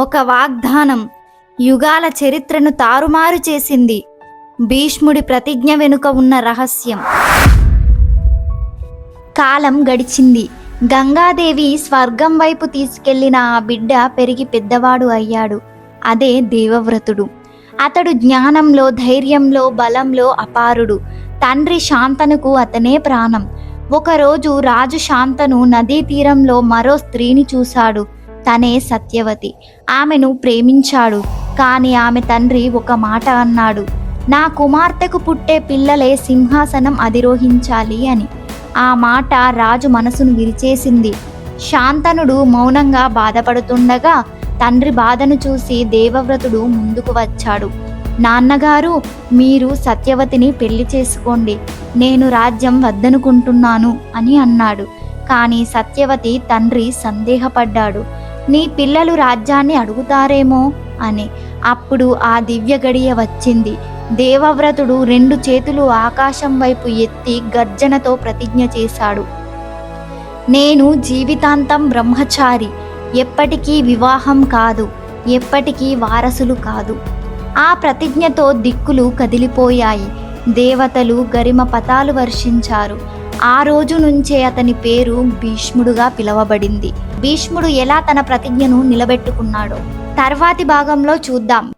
ఒక వాగ్దానం యుగాల చరిత్రను తారుమారు చేసింది భీష్ముడి ప్రతిజ్ఞ వెనుక ఉన్న రహస్యం. కాలం గడిచింది. గంగాదేవి స్వర్గం వైపు తీసుకెళ్ళిన ఆ బిడ్డ పెరిగి పెద్దవాడు అయ్యాడు. అదే దేవవ్రతుడు. అతడు జ్ఞానంలో ధైర్యంలో బలంలో అపారుడు. తండ్రి శాంతనుకు అతనే ప్రాణం. ఒకరోజు రాజు శాంతను నదీ తీరంలో మరో స్త్రీని చూశాడు. తనే సత్యవతి. ఆమెను ప్రేమించాడు. కానీ ఆమె తండ్రి ఒక మాట అన్నాడు. నా కుమార్తెకు పుట్టే పిల్లలే సింహాసనం అధిరోహించాలి అని. ఆ మాట రాజు మనసును విరిచేసింది. శాంతనుడు మౌనంగా బాధపడుతుండగా తండ్రి బాధను చూసి దేవవ్రతుడు ముందుకు వచ్చాడు. నాన్నగారు మీరు సత్యవతిని పెళ్ళి చేసుకోండి. నేను రాజ్యం వద్దనుకుంటున్నాను అని అన్నాడు. కానీ సత్యవతి తండ్రి సందేహపడ్డాడు. నీ పిల్లలు రాజ్యాన్ని అడుగుతారేమో అని. అప్పుడు ఆ దివ్య గడియ వచ్చింది. దేవవ్రతుడు రెండు చేతులు ఆకాశం వైపు ఎత్తి గర్జనతో ప్రతిజ్ఞ చేశాడు. నేను జీవితాంతం బ్రహ్మచారి. ఎప్పటికీ వివాహం కాదు. ఎప్పటికీ వారసులు కాదు. ఆ ప్రతిజ్ఞతో దిక్కులు కదిలిపోయాయి. దేవతలు గరిమ పతాలు వర్షించారు. ఆ రోజు నుంచే అతని పేరు భీష్ముడుగా పిలవబడింది. భీష్ముడు ఎలా తన ప్రతిజ్ఞను నిలబెట్టుకున్నాడో తర్వాతి భాగంలో చూద్దాం.